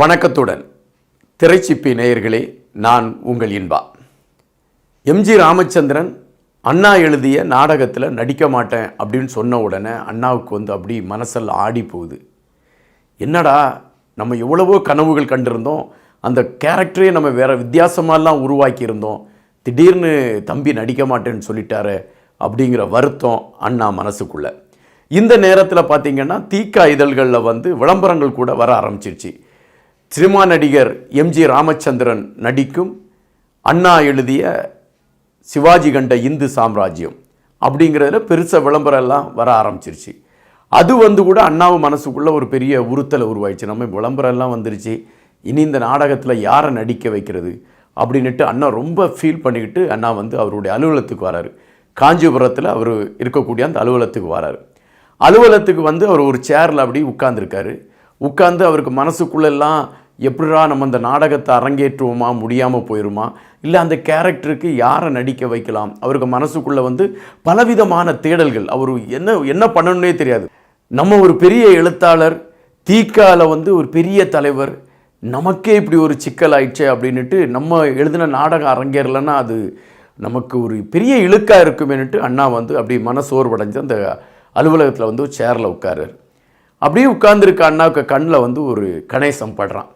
வணக்கத்துடன் திரைச்சிப்பி நேயர்களே நான் உங்கள் இன்பா. எம்ஜி ராமச்சந்திரன் அண்ணா எழுதிய நாடகத்தில் நடிக்க மாட்டேன் அப்படின்னு சொன்ன உடனே அண்ணாவுக்கு வந்து அப்படி மனசில் ஆடி போகுது. என்னடா நம்ம எவ்வளவோ கனவுகள் கண்டிருந்தோம் அந்த கேரக்டரே நம்ம வேறு வித்தியாசமாலாம் உருவாக்கியிருந்தோம் திடீர்னு தம்பி நடிக்க மாட்டேன்னு சொல்லிட்டாரு அப்படிங்கிற வருத்தம் அண்ணா மனசுக்குள்ளே. இந்த நேரத்தில் பார்த்தீங்கன்னா தீக்கா இதழ்களில் வந்து விளம்பரங்கள் கூட வர ஆரம்பிச்சிருச்சு. சினிமா நடிகர் எம்ஜி ராமச்சந்திரன் நடிக்கும் அண்ணா எழுதிய சிவாஜி கண்ட இந்து சாம்ராஜ்யம் அப்படிங்கிறதுல பெருசாக விளம்பரம் எல்லாம் வர ஆரம்பிச்சிருச்சு. அது வந்து கூட அண்ணாவு மனசுக்குள்ளே ஒரு பெரிய உறுத்தலை உருவாயிடுச்சு. நம்ம விளம்பரம் எல்லாம் வந்துருச்சு. இனி இந்த நாடகத்தில் யாரை நடிக்க வைக்கிறது அப்படின்னுட்டு அண்ணா ரொம்ப ஃபீல் பண்ணிக்கிட்டு அண்ணா வந்து அவருடைய அலுவலகத்துக்கு வராரு. காஞ்சிபுரத்தில் அவர் இருக்கக்கூடிய அந்த அலுவலகத்துக்கு வராரு. அலுவலகத்துக்கு வந்து அவர் ஒரு சேரில் அப்படி உட்காந்துருக்காரு உட்காந்து அவருக்கு மனசுக்குள்ளெல்லாம் எப்படிடா நம்ம அந்த நாடகத்தை அரங்கேற்றுவோமா முடியாமல் போயிருமா? இல்லை அந்த கேரக்டருக்கு யாரை நடிக்க வைக்கலாம்? அவருக்கு மனசுக்குள்ளே வந்து பலவிதமான தேடல்கள். அவர் என்ன என்ன பண்ணணுன்னே தெரியாது. நம்ம ஒரு பெரிய எழுத்தாளர் தீக்கால வந்து ஒரு பெரிய தலைவர் நமக்கே இப்படி ஒரு சிக்கல் ஆயிடுச்சே அப்படின்ட்டு நம்ம எழுதின நாடகம் அரங்கேறலைன்னா அது நமக்கு ஒரு பெரிய இழுக்காக இருக்குமேனுட்டு அண்ணா வந்து அப்படி மனசோர்வடைஞ்சு அந்த அலுவலகத்தில் வந்து சேரில் உட்காரு அப்படியே உட்காந்துருக்க அண்ணாவுக்கு கண்ணில் வந்து ஒரு கணேசம் படுறான்.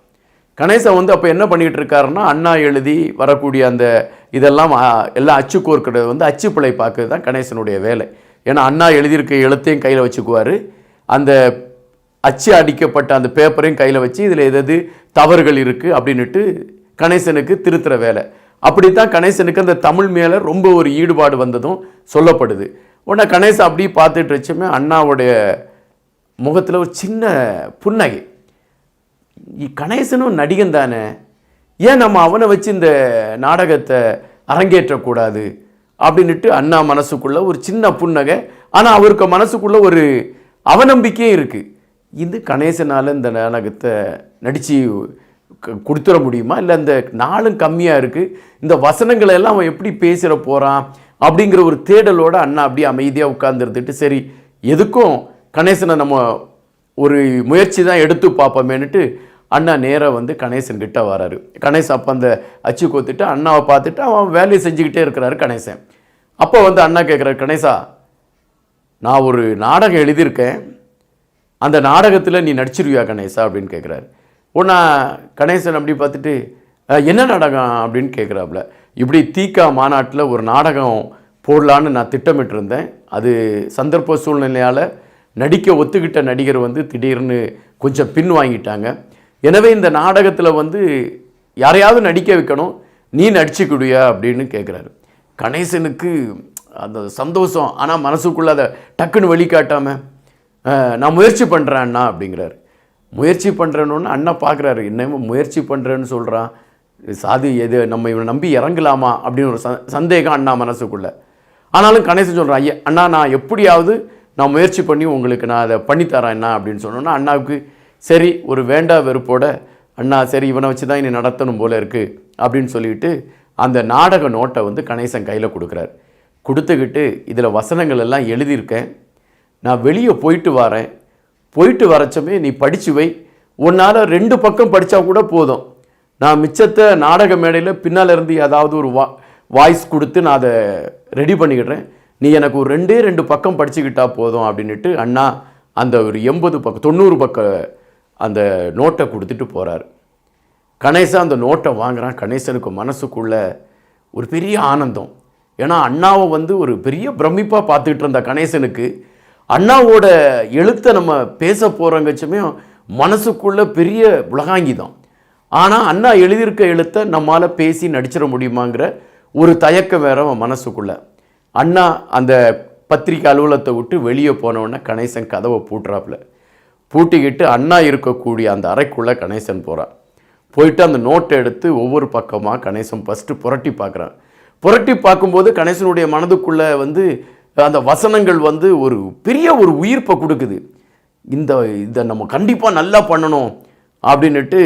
கணேசன் வந்து அப்போ என்ன பண்ணிகிட்டு இருக்காருன்னா அண்ணா எழுதி வரக்கூடிய அந்த இதெல்லாம் எல்லாம் அச்சு கோர்க்கிறது வந்து அச்சு பிழை பார்க்கறது தான் கணேசனுடைய வேலை. ஏன்னா அண்ணா எழுதியிருக்க எழுத்தையும் கையில் வச்சுக்குவார். அந்த அச்சு அடிக்கப்பட்ட அந்த பேப்பரையும் கையில் வச்சு இதில் எதாவது தவறுகள் இருக்குது அப்படின்னுட்டு கணேசனுக்கு திருத்துற வேலை. அப்படி தான் கணேசனுக்கு அந்த தமிழ் மேலே ரொம்ப ஒரு ஈடுபாடு வந்ததும் சொல்லப்படுது. உடனே கணேசன் அப்படியே பார்த்துட்டு வச்சுமே அண்ணாவுடைய முகத்தில் ஒரு சின்ன புன்னகை. கணேசனும் நடிகன் தானே? ஏன் நம்ம அவனை வச்சு இந்த நாடகத்தை அரங்கேற்றக்கூடாது? அப்படின்னுட்டு அண்ணா மனசுக்குள்ள ஒரு சின்ன புன்னகை. ஆனால் அவருக்கு மனசுக்குள்ள ஒரு அவநம்பிக்கையும் இருக்குது இது கணேசனால் இந்த நாடகத்தை நடித்து கொடுத்துட முடியுமா? இல்லை இந்த நாளும் கம்மியாக இருக்குது இந்த வசனங்களை எல்லாம் அவன் எப்படி பேசுகிற போகிறான் அப்படிங்கிற ஒரு தேடலோட அண்ணா அப்படியே அமைதியாக உட்கார்ந்துருந்துட்டு சரி எதுக்கும் கணேசனை நம்ம ஒரு முயற்சி தான் எடுத்து பார்ப்போமேனுட்டு அண்ணா நேராக வந்து கணேசன் கிட்ட வராரு. கணேசன் அப்போ அந்த அச்சு கோத்துட்டு அண்ணாவை பார்த்துட்டு அவன் வேலையை செஞ்சுக்கிட்டே இருக்கிறாரு கணேசன். அப்போ வந்து அண்ணா கேட்குறாரு கணேசா நான் ஒரு நாடகம் எழுதியிருக்கேன். அந்த நாடகத்தில் நீ நடிச்சிருவியா கணேசா? அப்படின்னு கேட்குறாரு உடனே கணேசன் அப்படி பார்த்துட்டு என்ன நாடகம்? அப்படின்னு கேட்குறாப்புல இப்படி தீக்கா மாநாட்டில் ஒரு நாடகம் போடலான்னு நான் திட்டமிட்டிருந்தேன். அது சந்தர்ப்ப சூழ்நிலையால் நடிக்க ஒத்துக்கிட்ட நடிகர் வந்து திடீர்னு கொஞ்சம் பின் வாங்கிட்டாங்க. எனவே இந்த நாடகத்தில் வந்து யாரையாவது நடிக்க வைக்கணும். நீ நடிச்சுக்கிடுவியா? அப்படின்னு கேட்குறாரு கணேசனுக்கு அந்த சந்தோஷம். ஆனால் மனசுக்குள்ளே அதை டக்குன்னு வெளிக்காட்டாமல் நான் முயற்சி பண்ணுறேன் அண்ணா அப்படிங்கிறாரு. முயற்சி பண்ணுறேன்னு அண்ணா பார்க்குறாரு என்னமோ முயற்சி பண்ணுறேன்னு சொல்கிறான் சாதி எது நம்ம இவனை நம்பி இறங்கலாமா? அப்படின்னு ஒரு ச- சந்தேகம் அண்ணா மனசுக்குள்ளே. ஆனாலும் கணேசன் சொல்கிறான் ஐயா அண்ணா நான் எப்படியாவது நான் முயற்சி பண்ணி உங்களுக்கு நான் அதை பண்ணித்தரேன் அண்ணா அப்படின்னு சொன்னோன்னா அண்ணாவுக்கு சரி ஒரு வேண்டா வெறுப்போட அண்ணா சரி இவனை வச்சு தான் இனி நடத்தணும் போல இருக்குது அப்படின்னு சொல்லிட்டு அந்த நாடக நோட்டை வந்து கணேசன் கையில் கொடுக்குறாரு. கொடுத்துக்கிட்டு இதில் வசனங்கள் எல்லாம் எழுதியிருக்கேன். நான் வெளியே போயிட்டு வரேன். போயிட்டு வரச்சமே நீ படிச்சு வை. உன்னால் ரெண்டு பக்கம் படித்தா கூட போதும். நான் மிச்சத்தை நாடக மேடையில் பின்னால் இருந்து ஏதாவது ஒரு வா வாய்ஸ் கொடுத்து நான் அதை ரெடி பண்ணிக்கிடுறேன். நீ எனக்கு ஒரு ரெண்டே ரெண்டு பக்கம் படிச்சுக்கிட்டா போதும் அப்படின்ட்டு அண்ணா அந்த ஒரு எண்பது பக்கம் தொண்ணூறு பக்க அந்த நோட்டை கொடுத்துட்டு போகிறாரு கணேசன் அந்த நோட்டை வாங்குகிறான் கணேசனுக்கு மனசுக்குள்ள ஒரு பெரிய ஆனந்தம். ஏன்னா அண்ணாவை வந்து ஒரு பெரிய பிரமிப்பாக பார்த்துக்கிட்டு இருந்த கணேசனுக்கு அண்ணாவோட எழுத்தை நம்ம பேச போகிறோங்கச்சுமே மனசுக்குள்ளே பெரிய உலகாங்கிதான் ஆனால் அண்ணா எழுதியிருக்க எழுத்தை நம்மால் பேசி நடிச்சிட முடியுமாங்கிற ஒரு தயக்கம் வேற அவன் மனசுக்குள்ள. அண்ணா அந்த பத்திரிக்கை அலுவலகத்தை விட்டு வெளியே போனவுடனே கணேசன் கதவை பூட்டுறாப்புல. பூட்டிக்கிட்டு அண்ணா இருக்கக்கூடிய அந்த அறைக்குள்ளே கணேசன் போகிறான் போயிட்டு அந்த நோட்டை எடுத்து ஒவ்வொரு பக்கமாக கணேசன் ஃபஸ்ட்டு புரட்டி பார்க்குறான். புரட்டி பார்க்கும்போது கணேசனுடைய மனதுக்குள்ளே வந்து அந்த வசனங்கள் வந்து ஒரு பெரிய ஒரு உயிர்ப்பை கொடுக்குது. இந்த இதை நம்ம கண்டிப்பாக நல்லா பண்ணணும் அப்படின்னுட்டு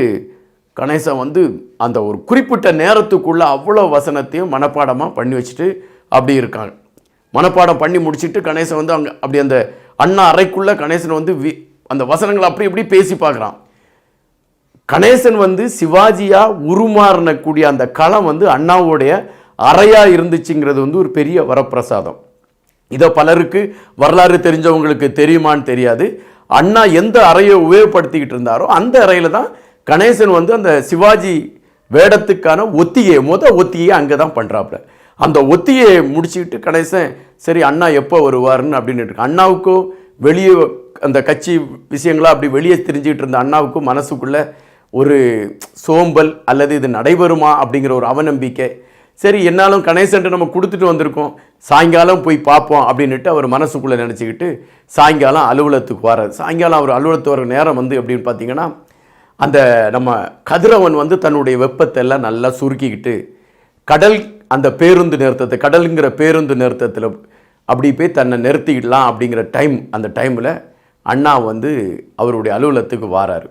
கணேசன் வந்து அந்த ஒரு குறிப்பிட்ட நேரத்துக்குள்ளே அவ்வளோ வசனத்தையும் மனப்பாடமாக பண்ணி வச்சுட்டு அப்படி இருக்காங்க. மனப்பாடம் பண்ணி முடிச்சிட்டு கணேசன் வந்து அங்கே அப்படி அந்த அண்ணா அறைக்குள்ளே கணேசன் வந்து வி அந்த வசனங்களை அப்படி இப்படி பேசி பார்க்குறான். கணேசன் வந்து சிவாஜியாக உருமாறினக்கூடிய அந்த களம் வந்து அண்ணாவுடைய அறையாக இருந்துச்சுங்கிறது வந்து ஒரு பெரிய வரப்பிரசாதம். இதை பலருக்கு வரலாறு தெரிஞ்சவங்களுக்கு தெரியுமான்னு தெரியாது. அண்ணா எந்த அறையை உபயோகப்படுத்திக்கிட்டு இருந்தாரோ அந்த அறையில் தான் கணேசன் வந்து அந்த சிவாஜி வேடத்துக்கான ஒத்திகையை முத ஒத்திகையை அங்கே தான் பண்ணுறாப்புல அந்த ஒத்திகையை முடிச்சுக்கிட்டு கணேசன் சரி அண்ணா எப்போ வருவாருன்னு அப்படின்னு இருக்கு அண்ணாவுக்கும் வெளியே அந்த கட்சி விஷயங்களாக அப்படி வெளியே தெரிஞ்சுக்கிட்டு இருந்த அண்ணாவுக்கும் மனசுக்குள்ள ஒரு சோம்பல் அல்லது இது நடைபெறுமா அப்படிங்கிற ஒரு அவநம்பிக்கை. சரி என்னாலும் கணேசன்ட்டு நம்ம கொடுத்துட்டு வந்திருக்கோம். சாயங்காலம் போய் பார்ப்போம் அப்படின்னுட்டு அவர் மனசுக்குள்ளே நினச்சிக்கிட்டு சாயங்காலம் அலுவலகத்துக்கு வராது சாயங்காலம் அவர் அலுவலகத்து வர நேரம் வந்து எப்படின்னு பார்த்தீங்கன்னா அந்த நம்ம கதிரவன் வந்து தன்னுடைய வெப்பத்தை எல்லாம் நல்லா சுருக்கிக்கிட்டு கடல் அந்த பேருந்து நிறுத்தத்தை கடலுங்கிற பேருந்து நிறுத்தத்தில் அப்படி போய் தன்னை நிறுத்திக்கிடலாம் அப்படிங்கிற டைம் அந்த டைமில் அண்ணா வந்து அவருடைய அலுவலகத்துக்கு வாராரு.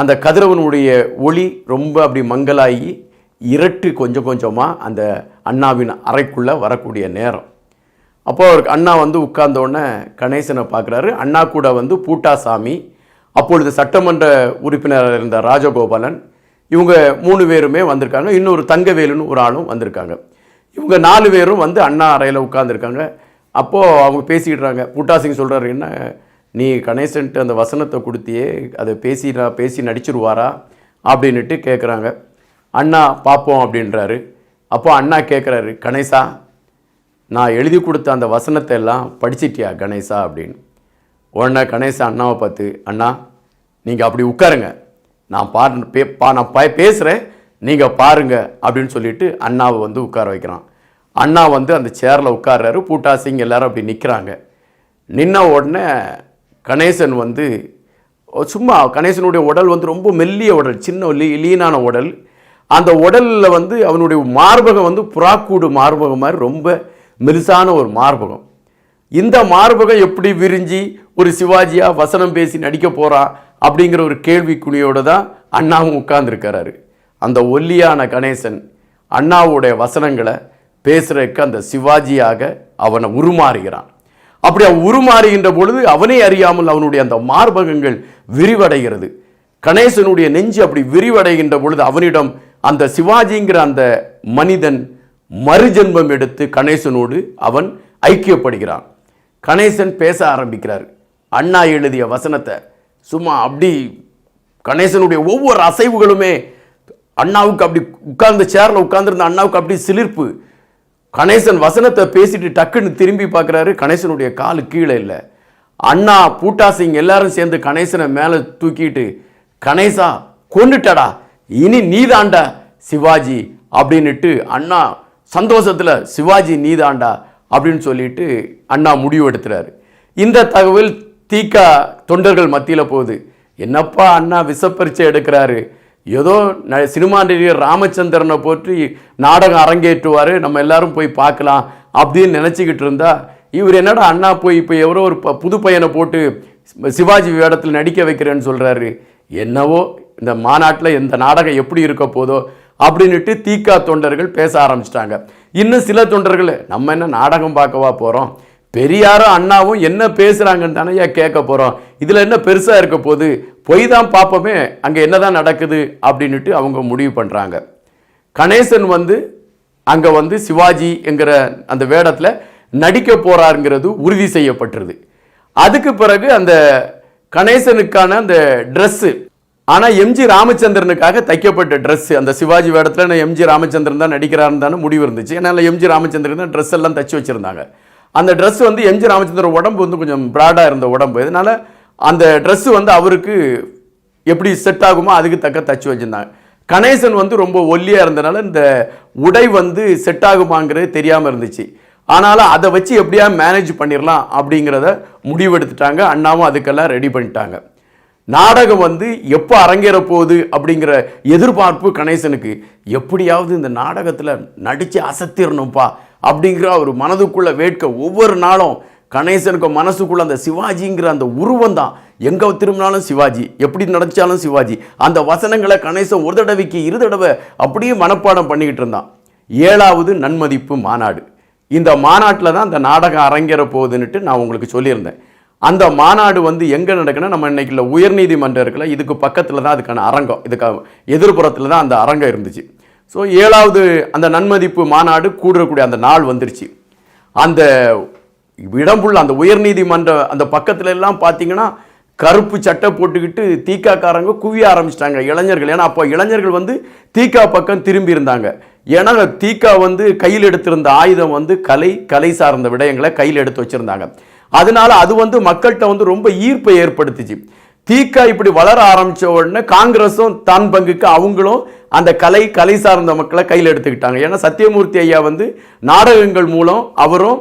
அந்த கதிரவனுடைய ஒளி ரொம்ப அப்படி மங்கலாகி இரட்டு கொஞ்சம் கொஞ்சமாக அந்த அண்ணாவின் அறைக்குள்ளே வரக்கூடிய நேரம். அப்போ அவருக்கு அண்ணா வந்து உட்கார்ந்தோடனே கணேசனை பார்க்குறாரு. அண்ணா கூட வந்து பூட்டாசாமி அப்பொழுது சட்டமன்ற உறுப்பினராக இருந்த ராஜகோபாலன் இவங்க மூணு பேருமே வந்திருக்காங்க. இன்னொரு தங்கவேலுன்னு ஒரு ஆளும் வந்திருக்காங்க. இவங்க நாலு பேரும் வந்து அண்ணா அறையில் உட்காந்துருக்காங்க அப்போது அவங்க பேசிக்கிட்டுறாங்க. பூட்டாசிங் சொல்கிறாரு என்ன? நீ கணேசன்ட்டு அந்த வசனத்தை கொடுத்தியே அதை பேசி பேசி நடிச்சிருவாரா? அப்படின்னுட்டு கேட்குறாங்க அண்ணா பார்ப்போம் அப்படின்றாரு. அப்போ அண்ணா கேட்குறாரு கணேசா நான் எழுதி கொடுத்த அந்த வசனத்தை எல்லாம் படிச்சிட்டியா கணேசா? அப்படின்னு. உடனே கணேசா அண்ணாவை பார்த்து அண்ணா நீங்கள் அப்படி உட்காருங்க. நான் பாரு பே பா நான் ப பேசுகிறேன் நீங்கள் பாருங்க அப்படின்னு சொல்லிட்டு அண்ணாவை வந்து உட்கார வைக்கிறான். அண்ணா வந்து அந்த சேரில் உட்கார்றாரு. பூட்டாசிங் எல்லாரும் அப்படி நிற்கிறாங்க நின்ன உடனே கணேசன் வந்து சும்மா கணேசனுடைய உடல் வந்து ரொம்ப மெல்லிய உடல் சின்ன லீ லீனான உடல். அந்த உடலில் வந்து அவனுடைய மார்பகம் வந்து புறாக்கூடு மார்பகம் மாதிரி ரொம்ப மெலிசான ஒரு மார்பகம். இந்த மார்பகம் எப்படி விரிஞ்சி ஒரு சிவாஜியாக வசனம் பேசி நடிக்க போகிறான் அப்படிங்கிற ஒரு கேள்விக்குணியோடு தான் அண்ணாவும் உட்கார்ந்துருக்கிறாரு. அந்த ஒல்லியான கணேசன் அண்ணாவுடைய வசனங்களை பேசுகிறதுக்கு அந்த சிவாஜியாக அவனை உருமாறுகிறான். அப்படி அவன் உருமாறுகின்ற பொழுது அவனே அறியாமல் அவனுடைய அந்த மார்பகங்கள் விரிவடைகிறது. கணேசனுடைய நெஞ்சு அப்படி விரிவடைகின்ற பொழுது அவனிடம் அந்த சிவாஜிங்கிற அந்த மனிதன் மறுஜென்மம் எடுத்து கணேசனோடு அவன் ஐக்கியப்படுகிறான். கணேசன் பேச ஆரம்பிக்கிறார். அண்ணா எழுதிய வசனத்தை சும்மா அப்படி கணேசனுடைய ஒவ்வொரு அசைவுகளுமே அண்ணாவுக்கு அப்படி உட்கார்ந்த சேரில் உட்கார்ந்துருந்த அண்ணாவுக்கு அப்படி சிலிர்ப்பு. கணேசன் வசனத்தை பேசிட்டு டக்குன்னு திரும்பி பார்க்குறாரு. கணேசனுடைய காலு கீழே இல்லை. அண்ணா பூட்டாசிங் எல்லாரும் சேர்ந்து கணேசனை மேலே தூக்கிட்டு கணேசா கொண்டுட்டடா இனி நீதாண்டா சிவாஜி. அப்படின்னுட்டு அண்ணா சந்தோஷத்தில் சிவாஜி நீதாண்டா. அப்படின்னு சொல்லிட்டு அண்ணா முடிவு எடுத்துறாரு. இந்த தகவல் தீக்கா தொண்டர்கள் மத்தியில் போகுது. என்னப்பா அண்ணா விசப்பரிச்சை எடுக்கிறாரு. ஏதோ ந சினிமா நடிகர் ராமச்சந்திரனை போற்றி நாடகம் அரங்கேற்றுவார் நம்ம எல்லாரும் போய் பார்க்கலாம் அப்படின்னு நினச்சிக்கிட்டு இருந்தா இவர் என்னடா அண்ணா போய் இப்போ எவரோ ஒரு ப- புது பையனை போட்டு சிவாஜி வேடத்தில் நடிக்க வைக்கிறேன்னு சொல்கிறாரு என்னவோ இந்த மாநாட்டில் இந்த நாடகம் எப்படி இருக்க போதோ அப்படின்னுட்டு தீக்கா தொண்டர்கள் பேச ஆரம்பிச்சிட்டாங்க. இன்னும் சில தொண்டர்கள் நம்ம என்ன நாடகம் பார்க்கவா போகிறோம் பெரியாரும் அண்ணாவும் என்ன பேசுகிறாங்கன்னு தானே கேட்க போகிறோம் இதில் என்ன பெருசாக இருக்க போகுது? பொய் தான் பார்ப்போமே அங்கே என்னதான் நடக்குது அப்படின்னுட்டு அவங்க முடிவு பண்ணுறாங்க கணேசன் வந்து அங்கே வந்து சிவாஜி என்கிற அந்த வேடத்தில் நடிக்க போகிறாருங்கிறது உறுதி செய்யப்பட்டிருது. அதுக்கு பிறகு அந்த கணேசனுக்கான அந்த ட்ரெஸ்ஸு ஆனால் எம்ஜி ராமச்சந்திரனுக்காக தைக்கப்பட்ட ட்ரெஸ்ஸு அந்த சிவாஜி வேடத்தில் நான் எம்ஜி ராமச்சந்திரன் தான் நடிக்கிறாருன்னு தானே முடிவு இருந்துச்சு. ஏன்னா எம்ஜி ராமச்சந்திரன் தான் ட்ரெஸ் எல்லாம் தச்சு வச்சுருந்தாங்க. அந்த ட்ரெஸ் வந்து எம்ஜி ராமச்சந்திரன் உடம்பு வந்து கொஞ்சம் ப்ராடாக இருந்த உடம்பு. இதனால் அந்த ட்ரெஸ்ஸு வந்து அவருக்கு எப்படி செட் ஆகுமோ அதுக்கு தக்க தச்சு வச்சுருந்தாங்க. கணேசன் வந்து ரொம்ப ஒல்லியாக இருந்தனால இந்த உடை வந்து செட் ஆகுமாங்கிறது தெரியாமல் இருந்துச்சு. ஆனாலும் அதை வச்சு எப்படியா மேனேஜ் பண்ணிடலாம் அப்படிங்கிறத முடிவெடுத்துட்டாங்க. அண்ணாவும் அதுக்கெல்லாம் ரெடி பண்ணிட்டாங்க. நாடகம் வந்து எப்போ அரங்கேற போகுது அப்படிங்கிற எதிர்பார்ப்பு கணேசனுக்கு. எப்படியாவது இந்த நாடகத்தில் நடித்து அசத்திரணும்ப்பா அப்படிங்கிற ஒரு மனதுக்குள்ள வேட்க ஒவ்வொரு நாளும் கணேசனுக்கு மனசுக்குள்ள அந்த சிவாஜிங்கிற அந்த உருவம் தான். எங்கே திரும்பினாலும் சிவாஜி எப்படி நடந்தாலும் சிவாஜி. அந்த வசனங்களை கணேசன் ஒரு தடவைக்கு இரு தடவை அப்படியே மனப்பாடம் பண்ணிக்கிட்டு இருந்தான். ஏழாவது நன்மதிப்பு மாநாடு. இந்த மாநாட்டில் தான் அந்த நாடகம் அரங்கேற போகுதுன்னுட்டு நான் உங்களுக்கு சொல்லியிருந்தேன். அந்த மாநாடு வந்து எங்கே நடக்குன்னா நம்ம இன்னைக்கு உயர்நீதிமன்றம் இருக்குல்ல இதுக்கு பக்கத்தில் தான் அதுக்கான அரங்கம் இதுக்கு எதிர்புறத்தில் தான் அந்த அரங்கம் இருந்துச்சு. ஸோ ஏழாவது அந்த நன்மதிப்பு மாநாடு கூடுறக்கூடிய அந்த நாள் வந்துருச்சு. அந்த இடம்புள்ள அந்த உயர்நீதிமன்ற அந்த பக்கத்துல எல்லாம் பார்த்தீங்கன்னா கருப்பு சட்டை போட்டுக்கிட்டு தீக்காக்காரங்க குவிய ஆரம்பிச்சிட்டாங்க இளைஞர்கள். ஏன்னா அப்போ இளைஞர்கள் வந்து தீக்கா பக்கம் திரும்பி இருந்தாங்க. ஏன்னா தீக்கா வந்து கையில் எடுத்திருந்த ஆயுதம் வந்து கலை கலை சார்ந்த விடயங்களை கையில் எடுத்து வச்சுருந்தாங்க. அதனால அது வந்து மக்கள்கிட்ட வந்து ரொம்ப ஈர்ப்பை ஏற்படுத்துச்சு. தீக்கா இப்படி வளர ஆரம்பிச்ச உடனே காங்கிரஸும் தான் பங்குக்கு அவங்களும் அந்த கலை கலை சார்ந்த மக்களை கையில் எடுத்துக்கிட்டாங்க. ஏன்னா சத்தியமூர்த்தி ஐயா வந்து நாடகங்கள் மூலம் அவரும்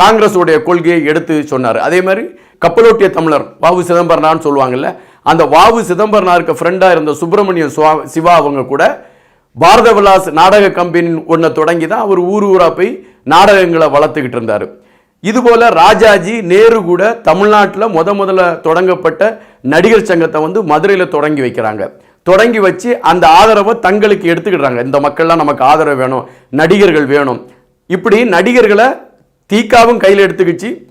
காங்கிரஸுடைய கொள்கையை எடுத்து சொன்னார். அதே மாதிரி கப்பலோட்டிய தமிழர் வாவு சிதம்பரனார்னு சொல்லுவாங்கல்ல அந்த வாவு சிதம்பரனாருக்கு ஃப்ரெண்டாக இருந்த சுப்பிரமணியம் சுவா- சிவா அவங்க கூட பாரத விலாஸ் நாடக கம்பெனி ஒன்றை தொடங்கி தான் அவர் ஊர் ஊராக போய் நாடகங்களை வளர்த்துக்கிட்டு இருந்தார். இதுபோல் ராஜாஜி நேரு கூட தமிழ்நாட்டில் முத முதல்ல தொடங்கப்பட்ட நடிகர் சங்கத்தை வந்து மதுரையில் தொடங்கி வைக்கிறாங்க. தொடங்கி வச்சு அந்த ஆதரவை தங்களுக்கு எடுத்துக்கிடுறாங்க. இந்த மக்கள்லாம் நமக்கு ஆதரவு வேணும் நடிகர்கள் வேணும். இப்படி நடிகர்களை தீக்காவும் கையில் எடுத்துக்கிச்சு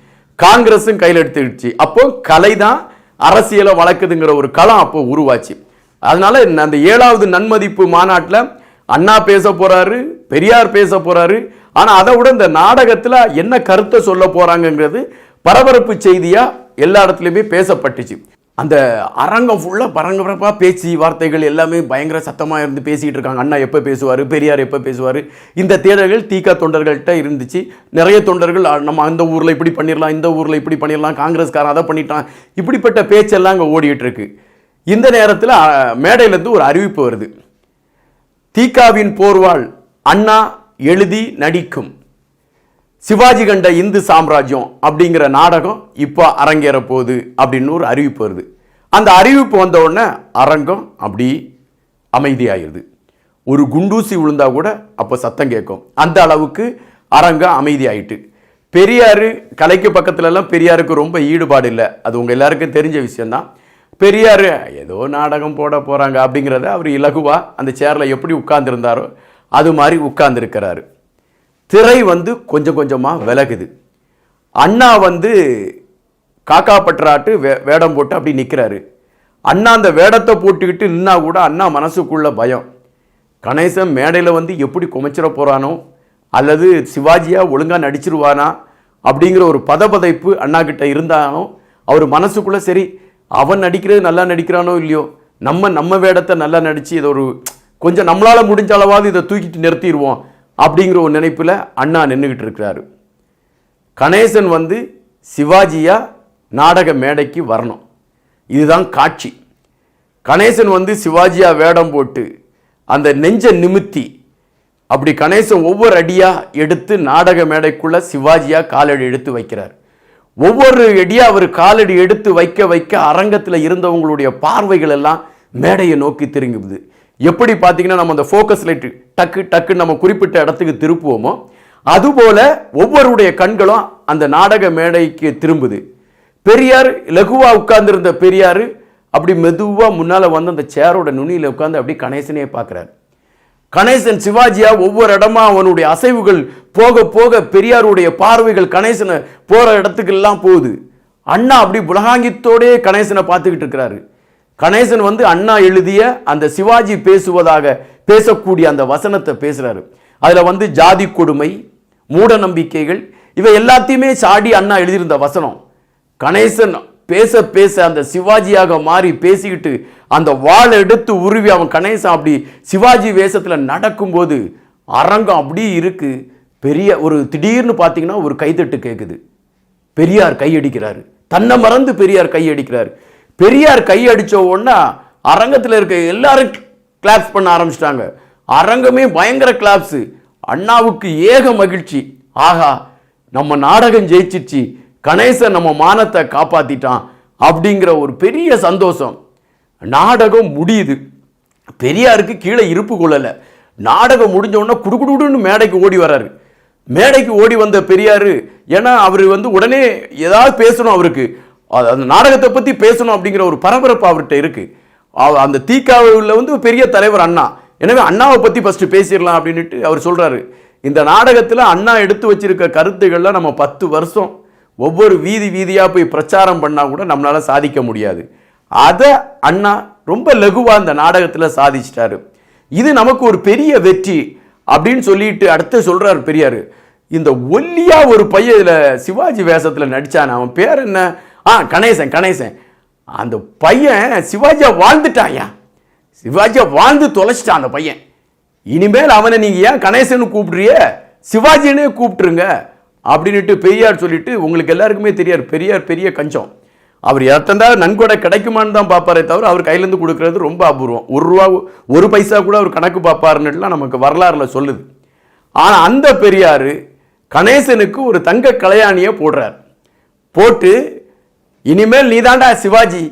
காங்கிரஸும் கையில் எடுத்துக்கிச்சு. அப்போ கலை தான் அரசியலை வளர்க்குதுங்கிற ஒரு களம் அப்போ உருவாச்சு. அதனால இந்த- அந்த ஏழாவது நன்மதிப்பு மாநாட்டில் அண்ணா பேச போறாரு பெரியார் பேச போறாரு. ஆனால் அதை விட இந்த நாடகத்தில் என்ன கருத்தை சொல்ல போறாங்கங்கிறது பரபரப்பு செய்தியாக எல்லா இடத்துலையுமே பேசப்பட்டுச்சு. அந்த அரங்கம் ஃபுல்லாக பரங்கரப்பாக பேச்சு வார்த்தைகள் எல்லாமே பயங்கர சத்தமாக இருந்து பேசிகிட்டு இருக்காங்க. அண்ணா எப்போ பேசுவார் பெரியார் எப்போ பேசுவார்? இந்த தேடல்கள் தீக்கா தொண்டர்கள்ட்ட இருந்துச்சு. நிறைய தொண்டர்கள் நம்ம அந்த ஊரில் இப்படி பண்ணிடலாம் இந்த ஊரில் இப்படி பண்ணிடலாம் காங்கிரஸ்காரன் அதை பண்ணிட்டான். இப்படிப்பட்ட பேச்செல்லாம் அங்கே ஓடிட்டுருக்கு இந்த நேரத்தில் மேடையிலேருந்து ஒரு அறிவிப்பு வருது. தீகாவின் போர்வாள் அண்ணா எழுதி நடிக்கும். சிவாஜி கண்ட இந்து சாம்ராஜ்யம் அப்படிங்கிற நாடகம் இப்போ அரங்கேற போகுது அப்படின்னு ஒரு அறிவிப்பு வருது. அந்த அறிவிப்பு வந்த உடனே அரங்கம் அப்படி அமைதியாயிருது. ஒரு குண்டூசி விழுந்தா கூட அப்போ சத்தம் கேட்கும். அந்த அளவுக்கு அரங்கம் அமைதியாயிட்டு. பெரியார் கலைக்கு பக்கத்துலலாம் பெரியாருக்கு ரொம்ப ஈடுபாடு இல்லை. அது உங்கள் எல்லாருக்கும் தெரிஞ்ச விஷயந்தான் பெரியார் ஏதோ நாடகம் போட போகிறாங்க அப்படிங்கிறத அவர் இலகுவாக அந்த சேரில் எப்படி உட்கார்ந்துருந்தாரோ அது மாதிரி உட்கார்ந்துருக்கிறாரு. திரை வந்து கொஞ்சம் கொஞ்சமாக விலகுது. அண்ணா வந்து காக்கா பற்றாட்டு வே வேடம் போட்டு அப்படி நிற்கிறாரு அண்ணா அந்த வேடத்தை போட்டுக்கிட்டு நின்னா கூட அண்ணா மனசுக்குள்ள பயம். கணேசன் மேடையில் வந்து எப்படி குமைச்சிட போகிறானோ அல்லது சிவாஜியாக ஒழுங்காக நடிச்சிருவானா அப்படிங்கிற ஒரு பதபதைப்பு அண்ணா கிட்ட இருந்தாலும் அவர் மனசுக்குள்ளே சரி அவன் நடிக்கிறது நல்லா நடிக்கிறானோ இல்லையோ நம்ம நம்ம வேடத்தை நல்லா நடித்து இதை ஒரு கொஞ்சம் நம்மளால் முடிஞ்ச அளவாவது இதை தூக்கிட்டு நிறுத்திடுவோம் அப்படிங்கிற ஒரு நினைப்பில் அண்ணா நின்றுக்கிட்டு இருக்கிறாரு. கணேசன் வந்து சிவாஜியாக நாடக மேடைக்கு வரணும். இதுதான் காட்சி. கணேசன் வந்து சிவாஜியா வேடம் போட்டு அந்த நெஞ்ச நிமித்தி அப்படி கணேசன் ஒவ்வொரு அடியாக எடுத்து நாடக மேடைக்குள்ளே சிவாஜியாக காலடி எடுத்து வைக்கிறார். ஒவ்வொரு எடியாக அவர் காலடி எடுத்து வைக்க வைக்க அரங்கத்தில் இருந்தவங்களுடைய பார்வைகள் எல்லாம் மேடையை நோக்கி திரும்புது. எப்படி பார்த்தீங்கன்னா நம்ம அந்த ஃபோக்கஸ் லைட்டு டக்கு டக்கு நம்ம குறிப்பிட்ட இடத்துக்கு திருப்புவோமோ அதுபோல ஒவ்வொருடைய கண்களும் அந்த நாடக மேடைக்கு திரும்புது. பெரியார் லகுவாக உட்கார்ந்துருந்த பெரியார் அப்படி மெதுவாக முன்னால் வந்து அந்த சேரோட நுனியில் உட்காந்து அப்படி கணேசனே பார்க்குறாரு கணேசன் சிவாஜியா ஒவ்வொரு இடமா அவனுடைய அசைவுகள் போக போக பெரியாருடைய பார்வைகள் கணேசனை போகிற இடத்துக்கு எல்லாம் போகுது. அண்ணா அப்படி புலகாங்கித்தோடே கணேசனை பார்த்துக்கிட்டு இருக்கிறாரு. கணேசன் வந்து அண்ணா எழுதிய அந்த சிவாஜி பேசுவதாக பேசக்கூடிய அந்த வசனத்தை பேசுகிறாரு அதில் வந்து ஜாதி கொடுமை மூட நம்பிக்கைகள் இவை எல்லாத்தையுமே சாடி அண்ணா எழுதியிருந்த வசனம். கணேசன் பேச பேச அந்த சிவாஜியாக மாறி பேசிக்கிட்டு அந்த வாளை எடுத்து உருவி அவன் கணேசன் அப்படி சிவாஜி வேஷத்தில் நடக்கும்போது அரங்கம் அப்படி இருக்குது பெரிய ஒரு திடீர்னு பார்த்தீங்கன்னா ஒரு கைத்தட்டு கேட்குது பெரியார் கையடிக்கிறாரு தன்னை மறந்து பெரியார் கையடிக்கிறார் பெரியார் கையடித்த உடனே அரங்கத்தில் இருக்க எல்லாரும் கிளாப்ஸ் பண்ண ஆரம்பிச்சிட்டாங்க. அரங்கமே பயங்கர கிளாப்ஸு அண்ணாவுக்கு ஏக மகிழ்ச்சி. ஆஹா நம்ம நாடகம் ஜெயிச்சிருச்சு. கணேசன் நம்ம மானத்தை காப்பாற்றிட்டான் அப்படிங்கிற ஒரு பெரிய சந்தோஷம். நாடகம் முடியுது. பெரியாருக்கு கீழே இருப்பு கொள்ளலை. நாடகம் முடிஞ்சோடனே குடுக்குடுன்னு மேடைக்கு ஓடி வராரு மேடைக்கு ஓடி வந்த பெரியார் ஏன்னா அவர் வந்து உடனே ஏதாவது பேசணும் அவருக்கு. அது- அந்த நாடகத்தை பற்றி பேசணும் அப்படிங்கிற ஒரு பரபரப்பு அவர்கிட்ட இருக்குது அவ- அந்த தீக்காவில் வந்து பெரிய தலைவர் அண்ணா. எனவே அண்ணாவை பற்றி ஃபஸ்ட்டு பேசிடலாம் அப்படின்ட்டு அவர் சொல்கிறாரு இந்த நாடகத்தில் அண்ணா எடுத்து வச்சிருக்க கருத்துக்கள்லாம் நம்ம பத்து வருஷம் ஒவ்வொரு வீதி வீதியாக போய் பிரச்சாரம் பண்ணால் கூட நம்மளால் சாதிக்க முடியாது. அதை அண்ணா ரொம்ப லகுவாக அந்த நாடகத்தில் சாதிச்சிட்டாரு. இது நமக்கு ஒரு பெரிய வெற்றி அப்படின்னு சொல்லிட்டு அடுத்து சொல்கிறார் பெரியார். இந்த ஒல்லியா ஒரு பையன் இதில் சிவாஜி வேஷத்தில் நடித்தான் அவன் பேர் என்ன? ஆ கணேசன் கணேசன். அந்த பையன் சிவாஜியா வாழ்ந்துட்டான்யா சிவாஜியா வாழ்ந்து தொலைச்சிட்டான் அந்த பையன். இனிமேல் அவனை நீங்கள் ஏன் கணேசன் கூப்பிடுறிய? சிவாஜினே கூப்பிட்டுருங்க. அப்படின்ட்டு பெரியார் சொல்லிட்டு உங்களுக்கு எல்லாருக்குமே தெரியார் பெரியார் பெரிய கஞ்சம். அவர் எத்தந்தா நன்கொடை கிடைக்குமான்னு தான் பார்ப்பாரே தவிர அவர் கையிலேருந்து கொடுக்கறது ரொம்ப அபூர்வம். ஒரு ரூபா ஒரு பைசா கூட அவர் கணக்கு பார்ப்பாருன்னுலாம் நமக்கு வரலாறுல சொல்லுது. ஆனால் அந்த பெரியார் கணேசனுக்கு ஒரு தங்க கலையாணியை போடுறார். போட்டு இனிமேல் நீதாண்டா சிவாஜி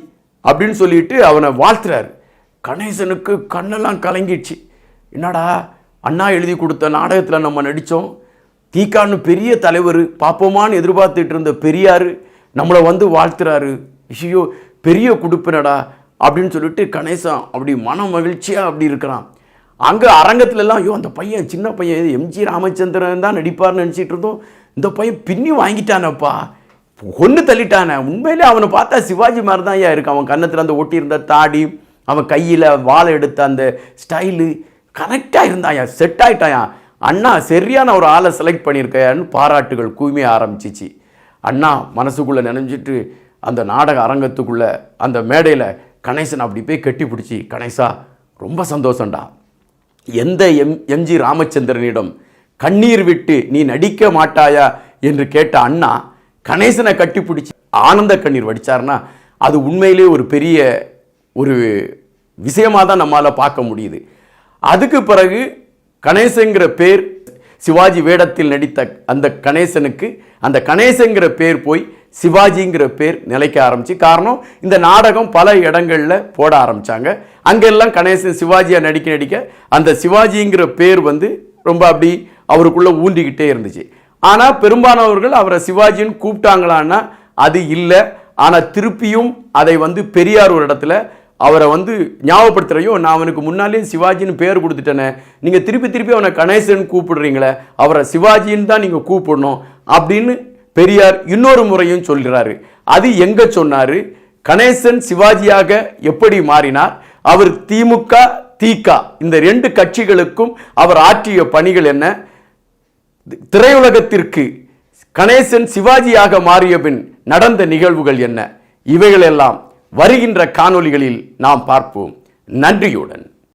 அப்படின்னு சொல்லிட்டு அவனை வாழ்த்துறாரு. கணேசனுக்கு கண்ணெல்லாம் கலங்கிடுச்சு. என்னடா அண்ணா எழுதி கொடுத்த நாடகத்தில் நம்ம நடித்தோம் தீக்கான்னு பெரிய தலைவர் பார்ப்போமான்னு எதிர்பார்த்துட்டு இருந்த பெரியார் நம்மளை வந்து வாழ்த்துறாரு. ஐயோ பெரிய கொடுப்பினடா அப்படின்னு சொல்லிட்டு கணேசன் அப்படி மன மகிழ்ச்சியாக அப்படி இருக்கிறான். அங்கே அரங்கத்துலலாம் ஐயோ அந்த பையன் சின்ன பையன் எம்ஜி ராமச்சந்திரன் தான் நடிப்பார்னு நினச்சிட்டு இருந்தோம். இந்த பையன் பின்னி வாங்கிட்டானப்பா. கொண்டு தள்ளிட்டானே. உண்மையிலே அவனை பார்த்தா சிவாஜி மாதிரி தான் ஐயா இருக்கு அவன் கன்னத்தில் அந்த ஒட்டியிருந்த தாடி அவன் கையில் வாழை எடுத்த அந்த ஸ்டைலு கரெக்டாக இருந்தாயா செட் ஆயிட்டாயா அண்ணா சரியான ஒரு ஆளை செலக்ட் பண்ணியிருக்கையான்னு பாராட்டுகள் கூமைய ஆரம்பிச்சிச்சு. அண்ணா மனசுக்குள்ளே நினைஞ்சிட்டு அந்த நாடக அரங்கத்துக்குள்ளே அந்த மேடையில் கணேசன் அப்படி போய் கட்டி பிடிச்சி கணேசா ரொம்ப சந்தோஷம்டா. எந்த எம் எம்ஜி ராமச்சந்திரனிடம் கண்ணீர் விட்டு நீ நடிக்க மாட்டாயா? என்று கேட்ட அண்ணா கணேசனை கட்டிப்பிடிச்சு ஆனந்த கண்ணீர் வடித்தார்னா அது உண்மையிலே ஒரு பெரிய ஒரு விஷயமாக தான் நம்மளால் பார்க்க முடியுது. அதுக்கு பிறகு கணேசங்கிற பேர் சிவாஜி வேடத்தில் நடித்த அந்த கணேசனுக்கு அந்த கணேசங்கிற பேர் போய் சிவாஜிங்கிற பேர் நிலைக்க ஆரம்பிச்சு காரணம் இந்த நாடகம் பல இடங்களில் போட ஆரம்பித்தாங்க அங்கெல்லாம் கணேசன் சிவாஜியாக நடிக்க நடிக்க அந்த சிவாஜிங்கிற பேர் வந்து ரொம்ப அப்படி அவருக்குள்ளே ஊண்டிக்கிட்டே இருந்துச்சு. ஆனால் பெரும்பாலானவர்கள் அவரை சிவாஜின்னு கூப்பிட்டாங்களான்னா அது இல்லை. ஆனால் திருப்பியும் அதை வந்து பெரியார் ஒரு இடத்துல அவரை வந்து ஞாபகப்படுத்துகிறையோ நான் அவனுக்கு முன்னாலே சிவாஜின்னு பேர் கொடுத்துட்டேனே. நீங்கள் திருப்பி திருப்பி அவனை கணேசன் கூப்பிடுறீங்களே அவரை சிவாஜின்னு தான் நீங்கள் கூப்பிடணும் அப்படின்னு பெரியார் இன்னொரு முறையும் சொல்கிறாரு அது எங்கே சொன்னார்? கணேசன் சிவாஜியாக எப்படி மாறினார்? அவர் திமுக திக இந்த ரெண்டு கட்சிகளுக்கும் அவர் ஆற்றிய பணிகள் என்ன? திரையுலகத்திற்கு கணேசன் சிவாஜியாக மாறிய பின் நடந்த நிகழ்வுகள் என்ன? இவைகளெல்லாம் வருகின்ற காணொளிகளில் நாம் பார்ப்போம். நன்றியுடன்.